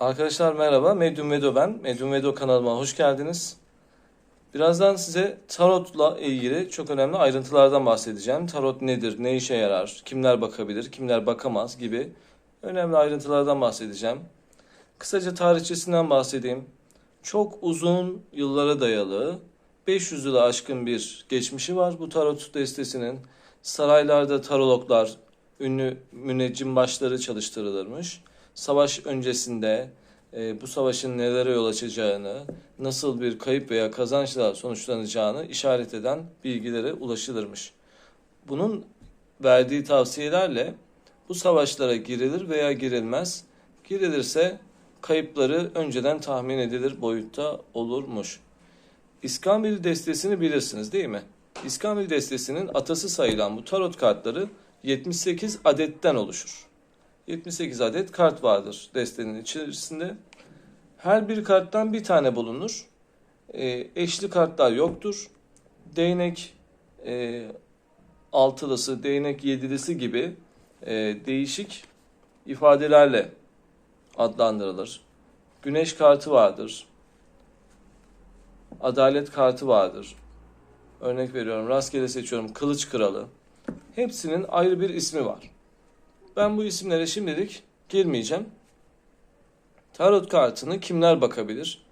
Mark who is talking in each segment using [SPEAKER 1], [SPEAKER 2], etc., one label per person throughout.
[SPEAKER 1] Arkadaşlar merhaba, Medyum Vedo ben. Medyum Vedo kanalıma hoş geldiniz. Birazdan size tarotla ilgili çok önemli ayrıntılardan bahsedeceğim. Tarot nedir, ne işe yarar, kimler bakabilir, kimler bakamaz gibi önemli ayrıntılardan bahsedeceğim. Kısaca tarihçesinden bahsedeyim. Çok uzun yıllara dayalı 500 yılı aşkın bir geçmişi var bu tarot destesinin. Saraylarda tarologlar, ünlü müneccim başları çalıştırılırmış. Savaş öncesinde e, bu savaşın nelere yol açacağını, nasıl bir kayıp veya kazançla sonuçlanacağını işaret eden bilgilere ulaşılırmış. Bunun verdiği tavsiyelerle bu savaşlara girilir veya girilmez. Girilirse kayıpları önceden tahmin edilir boyutta olurmuş. İskambil destesini bilirsiniz değil mi? İskambil destesinin atası sayılan bu tarot kartları 78 adetten oluşur. 78 adet kart vardır destenin içerisinde. Her bir karttan bir tane bulunur. E, eşli kartlar yoktur. Değnek e, altılısı, değnek yedilisi gibi e, değişik ifadelerle adlandırılır. Güneş kartı vardır. Adalet kartı vardır. Örnek veriyorum, rastgele seçiyorum. Kılıç kralı. Hepsinin ayrı bir ismi var. Ben bu isimlere şimdilik girmeyeceğim. Tarot kartını kimler bakabilir?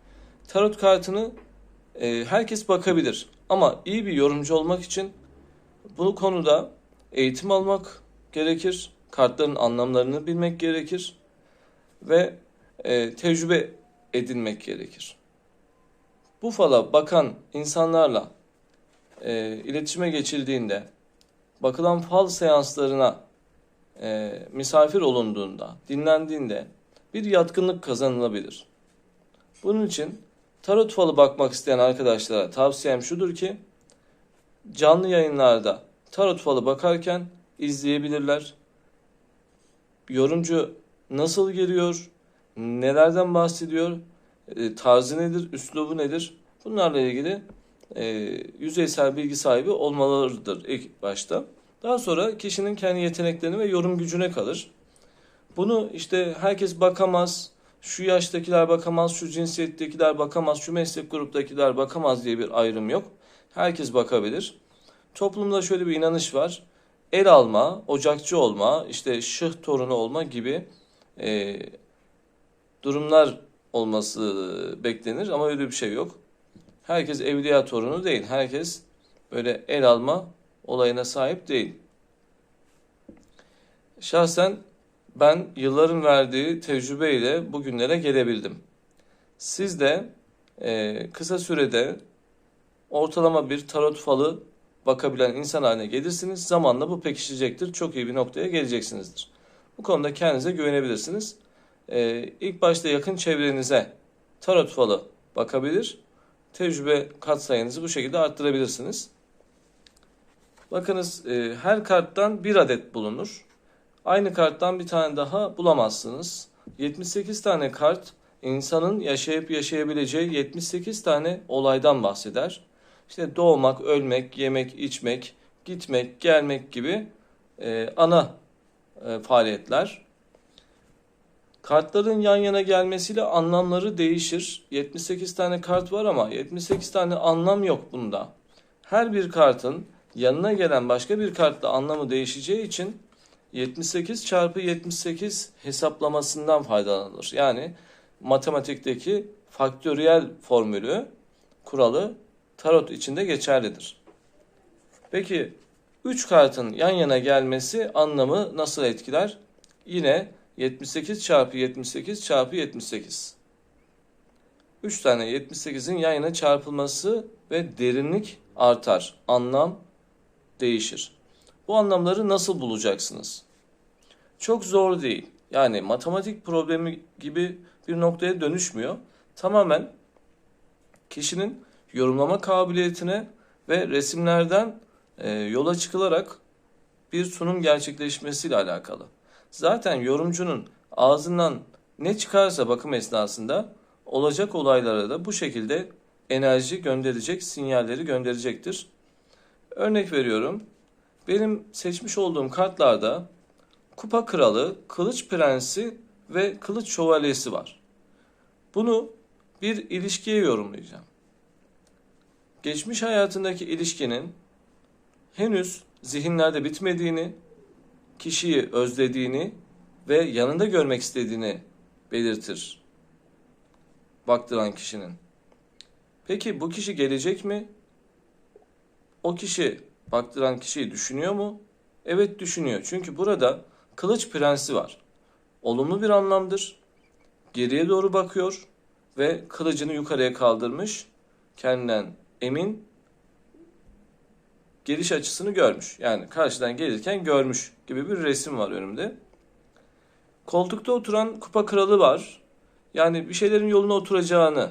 [SPEAKER 1] Tarot kartını e, herkes bakabilir. Ama iyi bir yorumcu olmak için bu konuda eğitim almak gerekir. Kartların anlamlarını bilmek gerekir. Ve e, tecrübe edinmek gerekir. Bu fala bakan insanlarla e, iletişime geçildiğinde bakılan fal seanslarına e, misafir olunduğunda, dinlendiğinde bir yatkınlık kazanılabilir. Bunun için tarot falı bakmak isteyen arkadaşlara tavsiyem şudur ki canlı yayınlarda tarot falı bakarken izleyebilirler. Yorumcu nasıl geliyor, nelerden bahsediyor, e, tarzı nedir, üslubu nedir bunlarla ilgili e, yüzeysel bilgi sahibi olmalıdır ilk başta. Daha sonra kişinin kendi yeteneklerine ve yorum gücüne kalır. Bunu işte herkes bakamaz, şu yaştakiler bakamaz, şu cinsiyettekiler bakamaz, şu meslek gruptakiler bakamaz diye bir ayrım yok. Herkes bakabilir. Toplumda şöyle bir inanış var. El alma, ocakçı olma, işte şıh torunu olma gibi e, durumlar olması beklenir ama öyle bir şey yok. Herkes evliya torunu değil. Herkes böyle el alma olayına sahip değil. Şahsen ben yılların verdiği tecrübeyle bugünlere gelebildim. Siz de e, kısa sürede ortalama bir tarot falı bakabilen insan haline gelirsiniz. Zamanla bu pekişecektir. Çok iyi bir noktaya geleceksinizdir. Bu konuda kendinize güvenebilirsiniz. E, ilk başta yakın çevrenize tarot falı bakabilir. Tecrübe katsayınızı bu şekilde arttırabilirsiniz. Bakınız e, her karttan bir adet bulunur. Aynı karttan bir tane daha bulamazsınız. 78 tane kart insanın yaşayıp yaşayabileceği 78 tane olaydan bahseder. İşte doğmak, ölmek, yemek, içmek, gitmek, gelmek gibi e, ana e, faaliyetler. Kartların yan yana gelmesiyle anlamları değişir. 78 tane kart var ama 78 tane anlam yok bunda. Her bir kartın yanına gelen başka bir kartla anlamı değişeceği için 78 çarpı 78 hesaplamasından faydalanılır. Yani matematikteki faktöriyel formülü, kuralı tarot içinde geçerlidir. Peki 3 kartın yan yana gelmesi anlamı nasıl etkiler? Yine 78 çarpı 78 çarpı 78. 3 tane 78'in yan yana çarpılması ve derinlik artar. Anlam değişir. Bu anlamları nasıl bulacaksınız? Çok zor değil. Yani matematik problemi gibi bir noktaya dönüşmüyor. Tamamen kişinin yorumlama kabiliyetine ve resimlerden e, yola çıkılarak bir sunum gerçekleşmesiyle alakalı. Zaten yorumcunun ağzından ne çıkarsa bakım esnasında olacak olaylara da bu şekilde enerji gönderecek, sinyalleri gönderecektir. Örnek veriyorum. Benim seçmiş olduğum kartlarda Kupa Kralı, Kılıç Prensi ve Kılıç Şövalyesi var. Bunu bir ilişkiye yorumlayacağım. Geçmiş hayatındaki ilişkinin henüz zihinlerde bitmediğini, kişiyi özlediğini ve yanında görmek istediğini belirtir. Baktıran kişinin. Peki bu kişi gelecek mi? O kişi baktıran kişiyi düşünüyor mu? Evet düşünüyor. Çünkü burada kılıç prensi var. Olumlu bir anlamdır. Geriye doğru bakıyor ve kılıcını yukarıya kaldırmış. Kendinden emin geliş açısını görmüş. Yani karşıdan gelirken görmüş gibi bir resim var önümde. Koltukta oturan kupa kralı var. Yani bir şeylerin yoluna oturacağını,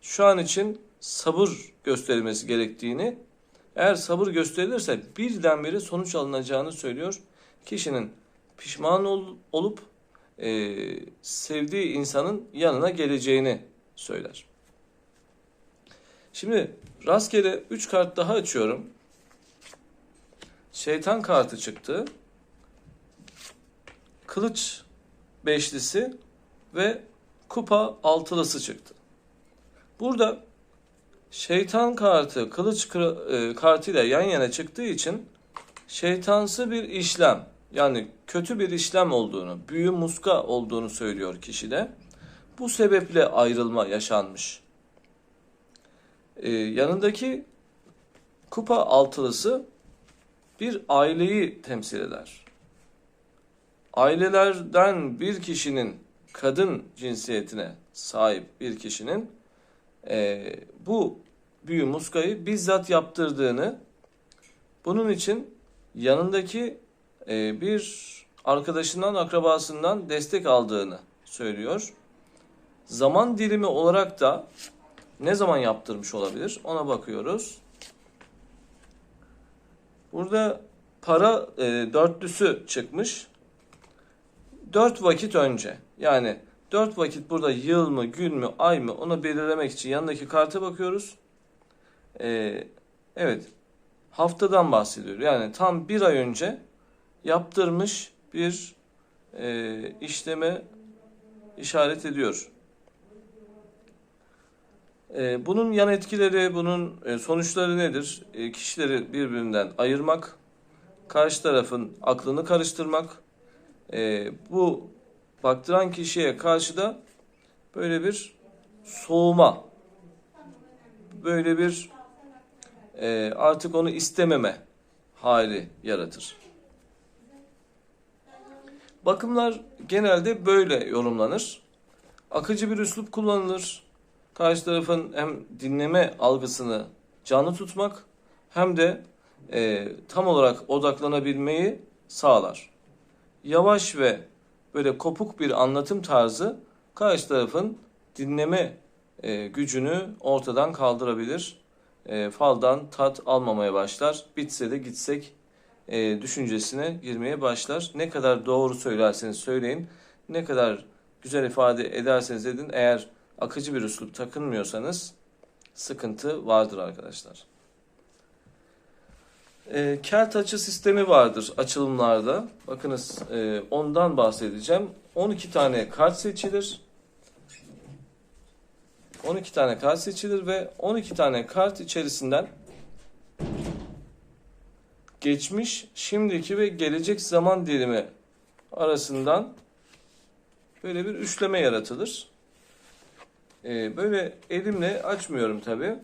[SPEAKER 1] şu an için sabır gösterilmesi gerektiğini, eğer sabır gösterilirse birdenbire sonuç alınacağını söylüyor. Kişinin pişman ol, olup e, sevdiği insanın yanına geleceğini söyler. Şimdi rastgele 3 kart daha açıyorum. Şeytan kartı çıktı. Kılıç beşlisi ve kupa altılısı çıktı. Burada şeytan kartı kılıç e, kartıyla yan yana çıktığı için şeytansı bir işlem yani kötü bir işlem olduğunu, büyü muska olduğunu söylüyor kişide. Bu sebeple ayrılma yaşanmış. Ee, yanındaki kupa altılısı bir aileyi temsil eder. Ailelerden bir kişinin kadın cinsiyetine sahip bir kişinin e, bu büyü muskayı bizzat yaptırdığını, bunun için yanındaki e, bir arkadaşından, akrabasından destek aldığını söylüyor. Zaman dilimi olarak da ne zaman yaptırmış olabilir? Ona bakıyoruz. Burada para e, dörtlüsü çıkmış. Dört vakit önce. Yani dört vakit burada yıl mı, gün mü, ay mı onu belirlemek için yanındaki karta bakıyoruz. E, evet. Haftadan bahsediyor. Yani tam bir ay önce yaptırmış bir e, işleme işaret ediyor. E, bunun yan etkileri, bunun e, sonuçları nedir? E, kişileri birbirinden ayırmak, karşı tarafın aklını karıştırmak, e, bu baktıran kişiye karşı da böyle bir soğuma, böyle bir e, artık onu istememe hali yaratır. Bakımlar genelde böyle yorumlanır. Akıcı bir üslup kullanılır. Karşı tarafın hem dinleme algısını canlı tutmak hem de e, tam olarak odaklanabilmeyi sağlar. Yavaş ve böyle kopuk bir anlatım tarzı karşı tarafın dinleme e, gücünü ortadan kaldırabilir. E, faldan tat almamaya başlar. Bitse de gitsek e, düşüncesine girmeye başlar. Ne kadar doğru söylerseniz söyleyin, ne kadar güzel ifade ederseniz edin eğer akıcı bir üslup takınmıyorsanız sıkıntı vardır arkadaşlar. E, kelt açı sistemi vardır açılımlarda. Bakınız e, ondan bahsedeceğim. 12 tane kart seçilir. 12 tane kart seçilir ve 12 tane kart içerisinden geçmiş, şimdiki ve gelecek zaman dilimi arasından böyle bir üçleme yaratılır. Ee, böyle elimle açmıyorum tabi.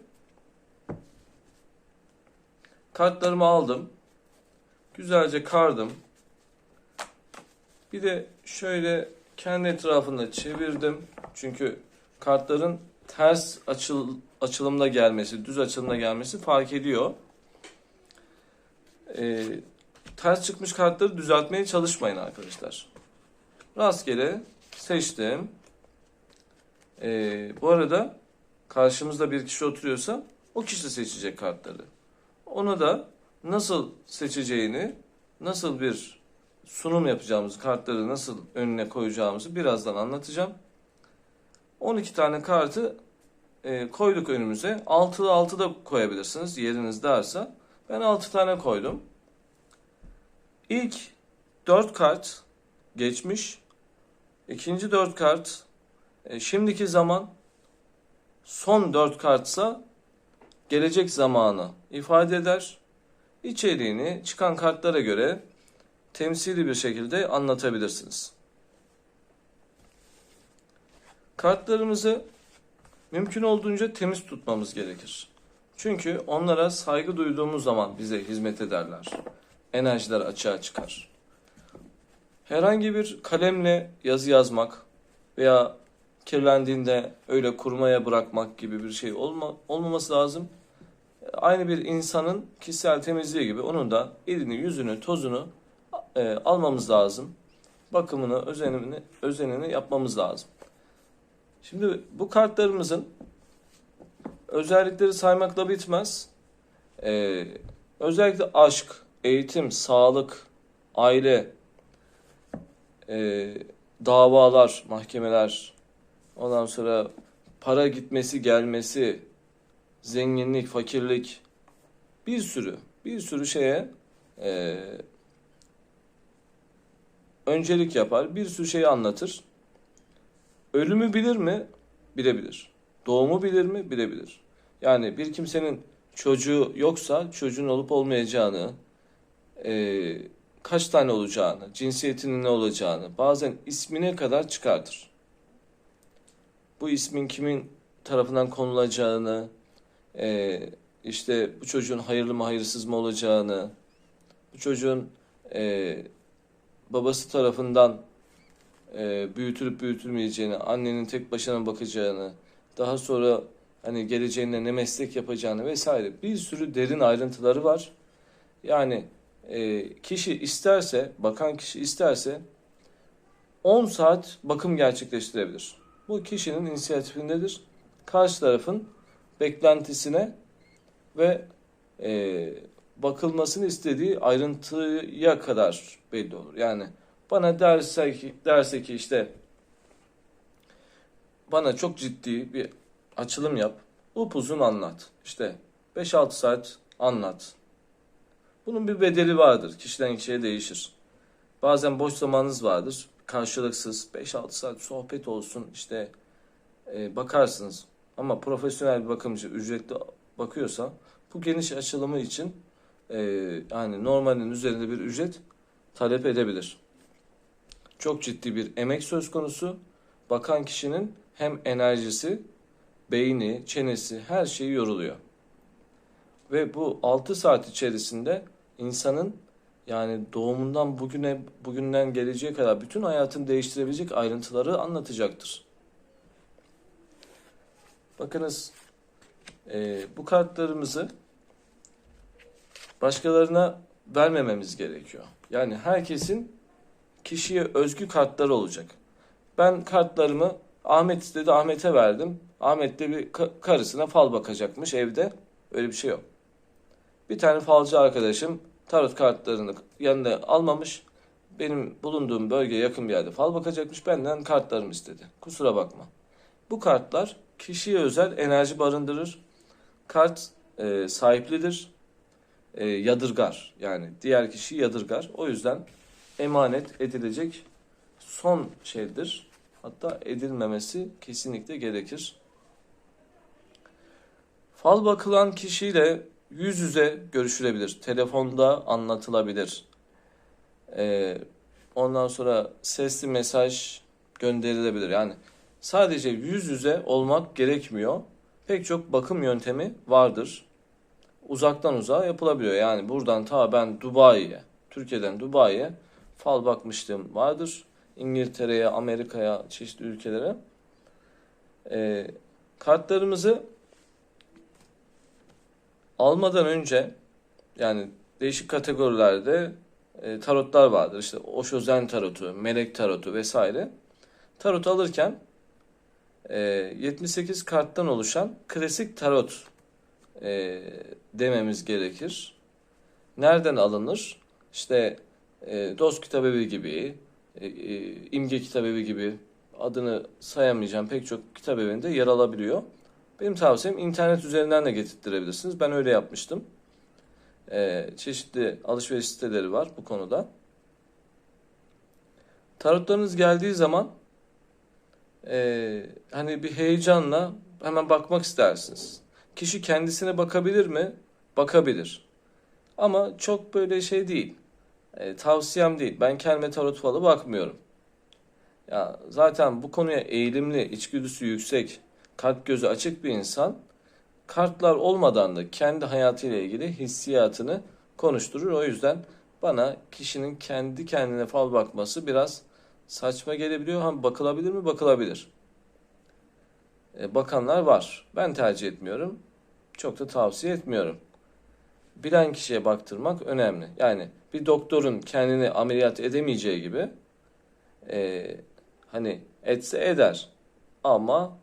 [SPEAKER 1] Kartlarımı aldım. Güzelce kardım. Bir de şöyle kendi etrafında çevirdim. Çünkü kartların ters açıl, açılımda gelmesi, düz açılımda gelmesi fark ediyor e, ters çıkmış kartları düzeltmeye çalışmayın arkadaşlar. Rastgele seçtim. E, bu arada karşımızda bir kişi oturuyorsa o kişi seçecek kartları. Ona da nasıl seçeceğini, nasıl bir sunum yapacağımız kartları nasıl önüne koyacağımızı birazdan anlatacağım. 12 tane kartı e, koyduk önümüze. 6'lı 6 da koyabilirsiniz yeriniz derse. Ben 6 tane koydum. İlk 4 kart geçmiş. İkinci 4 kart E, şimdiki zaman son dört kartsa gelecek zamanı ifade eder. İçeriğini çıkan kartlara göre temsili bir şekilde anlatabilirsiniz. Kartlarımızı mümkün olduğunca temiz tutmamız gerekir. Çünkü onlara saygı duyduğumuz zaman bize hizmet ederler. Enerjiler açığa çıkar. Herhangi bir kalemle yazı yazmak veya kirlendiğinde öyle kurmaya bırakmak gibi bir şey olma, olmaması lazım. Aynı bir insanın kişisel temizliği gibi onun da elini, yüzünü, tozunu e, almamız lazım. Bakımını, özenini, özenini yapmamız lazım. Şimdi bu kartlarımızın özellikleri saymakla bitmez. Ee, özellikle aşk, eğitim, sağlık, aile, e, davalar, mahkemeler, ondan sonra para gitmesi, gelmesi, zenginlik, fakirlik, bir sürü, bir sürü şeye e, öncelik yapar, bir sürü şeyi anlatır. Ölümü bilir mi? Bilebilir. Doğumu bilir mi? Bilebilir. Yani bir kimsenin çocuğu yoksa çocuğun olup olmayacağını, e, kaç tane olacağını, cinsiyetinin ne olacağını, bazen ismine kadar çıkartır. Bu ismin kimin tarafından konulacağını, e, işte bu çocuğun hayırlı mı hayırsız mı olacağını, bu çocuğun e, babası tarafından e, büyütülüp büyütülmeyeceğini, annenin tek başına bakacağını, daha sonra hani geleceğinde ne meslek yapacağını vesaire bir sürü derin ayrıntıları var. Yani e, kişi isterse, bakan kişi isterse 10 saat bakım gerçekleştirebilir. Bu kişinin inisiyatifindedir. Karşı tarafın beklentisine ve e, bakılmasını istediği ayrıntıya kadar belli olur. Yani bana derse ki, derse ki işte bana çok ciddi bir açılım yap. Upuzun anlat. İşte 5-6 saat anlat. Bunun bir bedeli vardır. Kişiden kişiye değişir. Bazen boş zamanınız vardır. Karşılıksız 5-6 saat sohbet olsun. İşte e, bakarsınız. Ama profesyonel bir bakımcı ücretli bakıyorsa bu geniş açılımı için e, yani normalin üzerinde bir ücret talep edebilir. Çok ciddi bir emek söz konusu. Bakan kişinin hem enerjisi, beyni, çenesi her şeyi yoruluyor. Ve bu 6 saat içerisinde insanın yani doğumundan bugüne bugünden geleceğe kadar bütün hayatını değiştirebilecek ayrıntıları anlatacaktır. Bakınız e, bu kartlarımızı başkalarına vermememiz gerekiyor. Yani herkesin kişiye özgü kartları olacak. Ben kartlarımı Ahmet istedi Ahmet'e verdim. Ahmet de bir karısına fal bakacakmış evde. Öyle bir şey yok. Bir tane falcı arkadaşım tarot kartlarını yanında almamış. Benim bulunduğum bölgeye yakın bir yerde fal bakacakmış. Benden kartlarımı istedi. Kusura bakma. Bu kartlar kişiye özel enerji barındırır. Kart e, sahiplidir. E, yadırgar. Yani diğer kişi yadırgar. O yüzden emanet edilecek son şeydir. Hatta edilmemesi kesinlikle gerekir. Fal bakılan kişiyle yüz yüze görüşülebilir. Telefonda anlatılabilir. Ee, ondan sonra sesli mesaj gönderilebilir. Yani sadece yüz yüze olmak gerekmiyor. Pek çok bakım yöntemi vardır. Uzaktan uzağa yapılabiliyor. Yani buradan ta ben Dubai'ye, Türkiye'den Dubai'ye fal bakmışlığım vardır. İngiltere'ye, Amerika'ya, çeşitli ülkelere. E, kartlarımızı almadan önce yani değişik kategorilerde e, tarotlar vardır. İşte Osho Zen tarotu, melek tarotu vesaire. Tarot alırken 78 karttan oluşan klasik tarot e, dememiz gerekir. Nereden alınır? İşte e, Dost Kitabevi gibi, e, e, İmge Kitabevi gibi adını sayamayacağım pek çok kitap evinde yer alabiliyor. Benim tavsiyem internet üzerinden de getirtirebilirsiniz. Ben öyle yapmıştım. E, çeşitli alışveriş siteleri var bu konuda. Tarotlarınız geldiği zaman e, hani bir heyecanla hemen bakmak istersiniz. Kişi kendisine bakabilir mi? Bakabilir. Ama çok böyle şey değil. E, tavsiyem değil. Ben kendime tarot falı bakmıyorum. Ya zaten bu konuya eğilimli, içgüdüsü yüksek, kalp gözü açık bir insan kartlar olmadan da kendi hayatıyla ilgili hissiyatını konuşturur. O yüzden bana kişinin kendi kendine fal bakması biraz saçma gelebiliyor. Ha bakılabilir mi? Bakılabilir. E, bakanlar var. Ben tercih etmiyorum. Çok da tavsiye etmiyorum. Bilen kişiye baktırmak önemli. Yani bir doktorun kendini ameliyat edemeyeceği gibi e, hani etse eder ama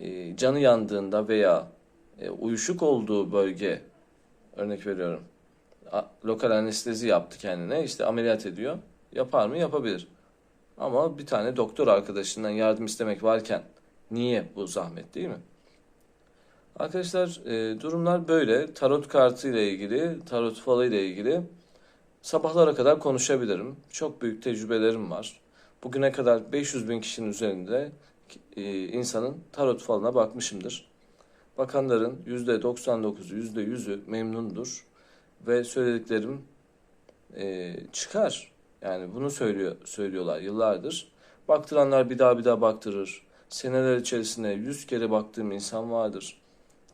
[SPEAKER 1] e, canı yandığında veya e, uyuşuk olduğu bölge örnek veriyorum lokal anestezi yaptı kendine işte ameliyat ediyor yapar mı yapabilir ama bir tane doktor arkadaşından yardım istemek varken niye bu zahmet değil mi? Arkadaşlar e, durumlar böyle tarot kartı ile ilgili tarot falı ile ilgili sabahlara kadar konuşabilirim çok büyük tecrübelerim var bugüne kadar 500 bin kişinin üzerinde e, insanın tarot falına bakmışımdır. Bakanların %99'u, %100'ü memnundur ve söylediklerim e, çıkar. Yani bunu söylüyor söylüyorlar yıllardır. Baktıranlar bir daha bir daha baktırır. Seneler içerisinde 100 kere baktığım insan vardır.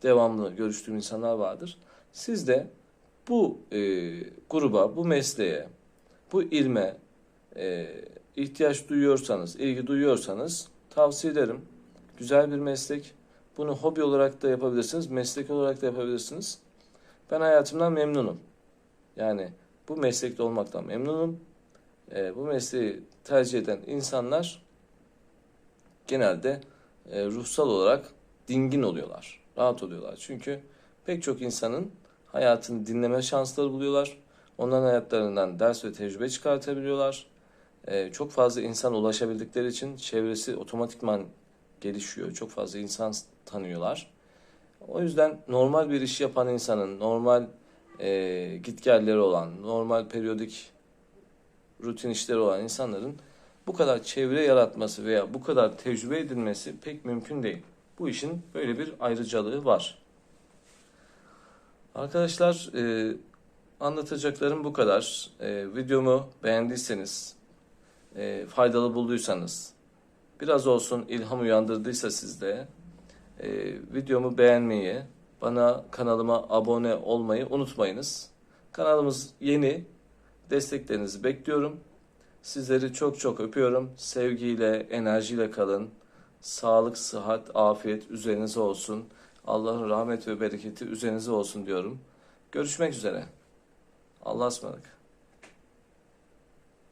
[SPEAKER 1] Devamlı görüştüğüm insanlar vardır. Siz de bu e, gruba, bu mesleğe, bu ilme e, ihtiyaç duyuyorsanız, ilgi duyuyorsanız tavsiye ederim. Güzel bir meslek. Bunu hobi olarak da yapabilirsiniz, meslek olarak da yapabilirsiniz. Ben hayatımdan memnunum. Yani bu meslekte olmaktan memnunum. Ee, bu mesleği tercih eden insanlar genelde e, ruhsal olarak dingin oluyorlar, rahat oluyorlar. Çünkü pek çok insanın hayatını dinleme şansları buluyorlar. Onların hayatlarından ders ve tecrübe çıkartabiliyorlar. Ee, çok fazla insan ulaşabildikleri için çevresi otomatikman gelişiyor. Çok fazla insan tanıyorlar. O yüzden normal bir iş yapan insanın, normal e, gitgelleri olan, normal periyodik rutin işleri olan insanların bu kadar çevre yaratması veya bu kadar tecrübe edilmesi pek mümkün değil. Bu işin böyle bir ayrıcalığı var. Arkadaşlar e, anlatacaklarım bu kadar. E, videomu beğendiyseniz, e, faydalı bulduysanız, biraz olsun ilham uyandırdıysa sizde e, videomu beğenmeyi, bana kanalıma abone olmayı unutmayınız. Kanalımız yeni, desteklerinizi bekliyorum. Sizleri çok çok öpüyorum. Sevgiyle, enerjiyle kalın. Sağlık, sıhhat, afiyet üzerinize olsun. Allah'ın rahmet ve bereketi üzerinize olsun diyorum. Görüşmek üzere. Allah'a ısmarladık.